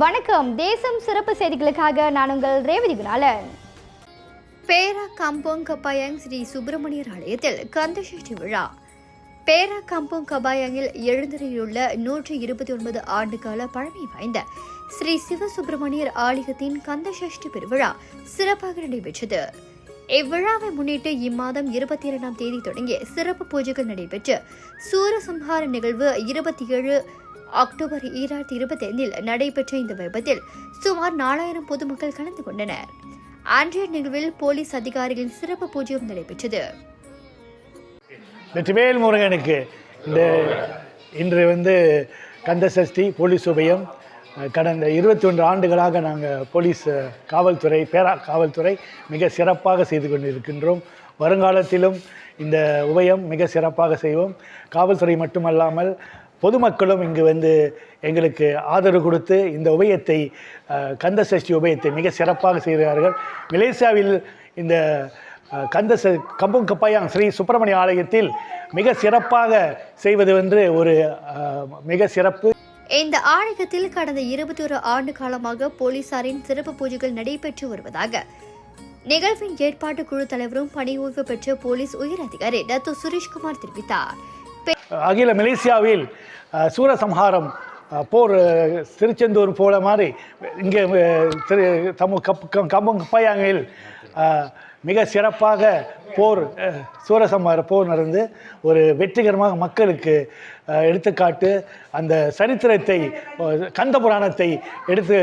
வணக்கம். தேசம் சிறப்பு செய்திகளுக்காக நான் உங்கள் ரேவதி குணாலன். பேரா கம்போங் கப்பாயங் ஸ்ரீ சுப்பிரமணியர் ஆலயத்தில் கந்தசஷ்டி விழா. பேரா கம்போங் கபாயங்கில் எழுந்தருளியுள்ள நூற்றி இருபத்தி ஒன்பது ஆண்டுகால பழமை வாய்ந்த ஸ்ரீ சிவசுப்பிரமணியர் ஆலயத்தின் கந்தசஷ்டி பெருவிழா சிறப்பாக நடைபெற்றது. இவ்விழாவை முன்னிட்டு இம்மாதம் இருபத்தி இரண்டாம் தேதி தொடங்கிய சிறப்பு பூஜைகள் நடைபெற்று சூரசம்ஹார நிகழ்வு இருபத்தி ஏழு அக்டோபர் ஈராயிரத்தி இருபத்தி ஐந்தில் நடைபெற்ற இந்த விபத்தில் சுமார் நாலாயிரம் பொதுமக்கள் கலந்து கொண்டனர். அன்றைய நிகழ்வில் போலீஸ் அதிகாரிகளின் சிறப்பு பூஜையும் நடைபெற்றது. வெற்றிவேல் முருகனுக்கு இந்த இன்று வந்து கந்தசஷ்டி போலீஸ் உபயம் கடந்த இருபத்தி ஒன்று ஆண்டுகளாக நாங்கள் போலீஸ் காவல்துறை பேரா காவல்துறை மிக சிறப்பாக செய்து கொண்டிருக்கின்றோம். வருங்காலத்திலும் இந்த உபயம் மிக சிறப்பாக செய்வோம். காவல்துறை மட்டுமல்லாமல் பொதுமக்களும் இங்கு வந்து எங்களுக்கு ஆதரவு கொடுத்து இந்த உபயத்தை கந்த சஷ்டி உபயத்தை மிக சிறப்பாக செய்கிறார்கள். மலேசியாவில் இந்த கந்த ச கம்பம் கப்பாயாங் ஸ்ரீ சுப்பிரமணிய ஆலயத்தில் மிக சிறப்பாக செய்வது என்று ஒரு அஹ், மிக சிறப்பு. இந்த ஆலயத்தில் கடந்த இருபத்தி ஒரு ஆண்டு காலமாக போலீசாரின் சிறப்பு பூஜைகள் நடைபெற்று வருவதாக நிகழ்வின் ஏற்பாட்டு குழு தலைவரும் பணி ஓய்வு பெற்ற போலீஸ் உயர் அதிகாரி டத்து சுரேஷ்குமார் தெரிவித்தார். அகில மலேசியாவில் சூரசம்ஹாரம் போர் திருச்செந்தூர் போல மாதிரி இங்கே திரு தமு கப் கம்பம் கப்பாயாங்கில் மிக சிறப்பாக போர் சூரசம்ஹார போர் நடந்து ஒரு வெற்றிகரமாக மக்களுக்கு எடுத்துக்காட்டு அந்த சரித்திரத்தை கந்த புராணத்தை எடுத்து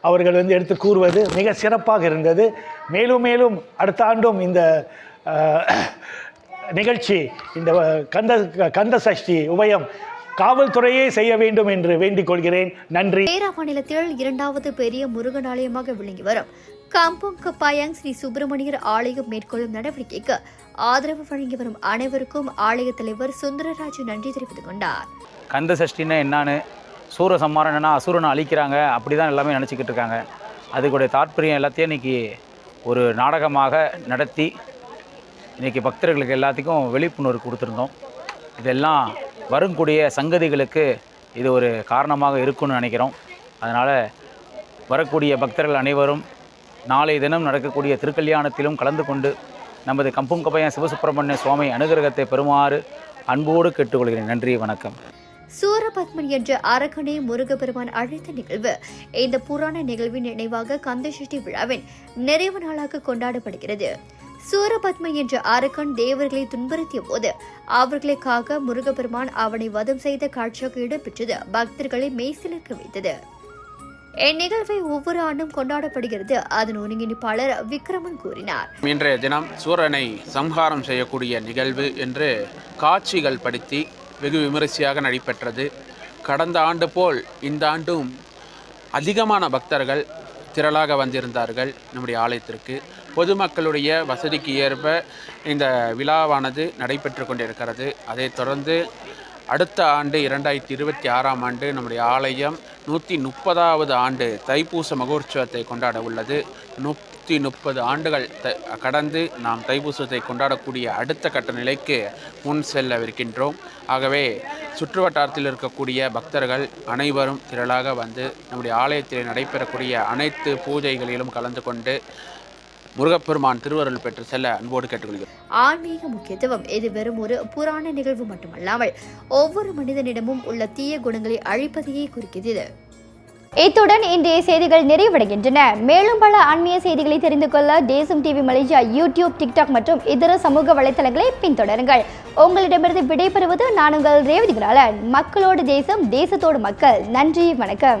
அவர்கள் வந்து எடுத்து கூறுவது மிக சிறப்பாக இருந்தது. மேலும் மேலும் அடுத்த ஆண்டும் இந்த நிகழ்ச்சி இந்த கந்த கந்த சஷ்டி உபயம் காவல்துறையே செய்ய வேண்டும் என்று வேண்டிக் கொள்கிறேன். நன்றி. பேரா மாநிலத்தில் இரண்டாவது பெரிய முருகன் ஆலயமாக விளங்கி வரும். கம்போங் கப்பாயாங் ஸ்ரீ சுப்பிரமணியர் ஆலயம் மேற்கொள்ளும் நடவடிக்கைக்கு ஆதரவு வழங்கி வரும் அனைவருக்கும் ஆலய தலைவர் சுந்தரராஜ் நன்றி தெரிவித்துக் கொண்டார். கந்த சஷ்டின்னா என்னான்னு சூர சம்மாரம்னா அசுரனை அழிக்கிறாங்க அப்படி தான் எல்லாமே நினச்சிக்கிட்டு இருக்காங்க. அதுக்குடைய தாற்பயம் எல்லாத்தையும் இன்றைக்கி ஒரு நாடகமாக நடத்தி இன்றைக்கி பக்தர்களுக்கு எல்லாத்துக்கும் விழிப்புணர்வு கொடுத்துருந்தோம். இதெல்லாம் வரக்கூடிய சங்கதிகளுக்கு இது ஒரு காரணமாக இருக்கும்னு நினைக்கிறோம். அதனால் வரக்கூடிய பக்தர்கள் அனைவரும் நாளை தினம் நடக்கக்கூடிய திருக்கல்யாணத்திலும் கலந்து கொண்டு நமது கம்பும் கம்புங்கப்பையன் சிவசுப்பிரமணிய சுவாமி அனுகிரகத்தை பெறுமாறு அன்போடு கேட்டுக்கொள்கிறேன். நன்றி வணக்கம். சூரபத்மன் என்ற அரக்கனை முருகபெருமான் அழைத்த நிகழ்வு இந்த புராண நிகழ்வின் நினைவாக கந்தசஷ்டி விழாவின் நிறைவு நாளாக கொண்டாடப்படுகிறது. சூரபத்ம என்ற அரக்கன் தேவர்களை துன்புறுத்திய போது அவர்களுக்காக முருகப்பெருமான் அவனை வதம் செய்த காட்சியாக இடம்பெற்றது. பக்தர்களை மெய்சிலிருக்க வைத்தது. இந்நிகழ்வை ஒவ்வொரு ஆண்டும் கொண்டாடப்படுகிறது. அதன் ஒருங்கிணைப்பாளர் விக்ரமன் கூறினார். இன்றைய தினம் சூரனை சம்ஹாரம் செய்யக்கூடிய நிகழ்வு என்று காட்சிகள் படுத்தி வெகு விமரிசையாக நடைபெற்றது. கடந்த ஆண்டு போல் இந்த ஆண்டும் அதிகமான பக்தர்கள் திரளாக வந்திருந்தார்கள். நம்முடைய ஆலயத்திற்கு பொதுமக்களுடைய வசதிக்கு ஏற்ப இந்த விழாவானது நடைபெற்று கொண்டிருக்கிறது. அதைத் தொடர்ந்து அடுத்த ஆண்டு இரண்டாயிரத்தி இருபத்தி ஆறாம் ஆண்டு நம்முடைய ஆலயம் நூற்றி முப்பதாவது ஆண்டு தைப்பூச மகோற்சவத்தை கொண்டாட உள்ளது. நூற்றி முப்பது ஆண்டுகள் த கடந்து நாம் தைப்பூசத்தை கொண்டாடக்கூடிய அடுத்த கட்ட நிலைக்கு முன் செல்லவிருக்கின்றோம். ஆகவே சுற்று வட்டாரத்தில் இருக்கக்கூடிய பக்தர்கள் அனைவரும் திரளாக வந்து நம்முடைய ஆலயத்தில் நடைபெறக்கூடிய அனைத்து பூஜைகளிலும் கலந்து கொண்டு முருகப்பெருமான் திருவருள் பெற்று செல்ல அன்போடு கேட்டுக்கொள்கிறோம் ஆன்மீக முக்கியத்துவம் இது வெறும் ஒரு புராண நிகழ்வு மட்டுமல்லாமல் ஒவ்வொரு மனிதனிடமும் உள்ள தீய குணங்களை அழிப்பதையே குறிக்கிறது. இத்துடன் இன்றைய செய்திகள் நிறைவடைகின்றன. மேலும் பல ஆன்மீக செய்திகளை தெரிந்து கொள்ள தேசம் டிவி மலேசியா யூடியூப் டிக்டாக் மற்றும் இதர சமூக வலைத்தளங்களை பின்தொடருங்கள். உங்களிடமிருந்து விடைபெறுவது நான் உங்கள் ரேவதிகளால. மக்களோடு தேசம் தேசத்தோடு மக்கள். நன்றி வணக்கம்.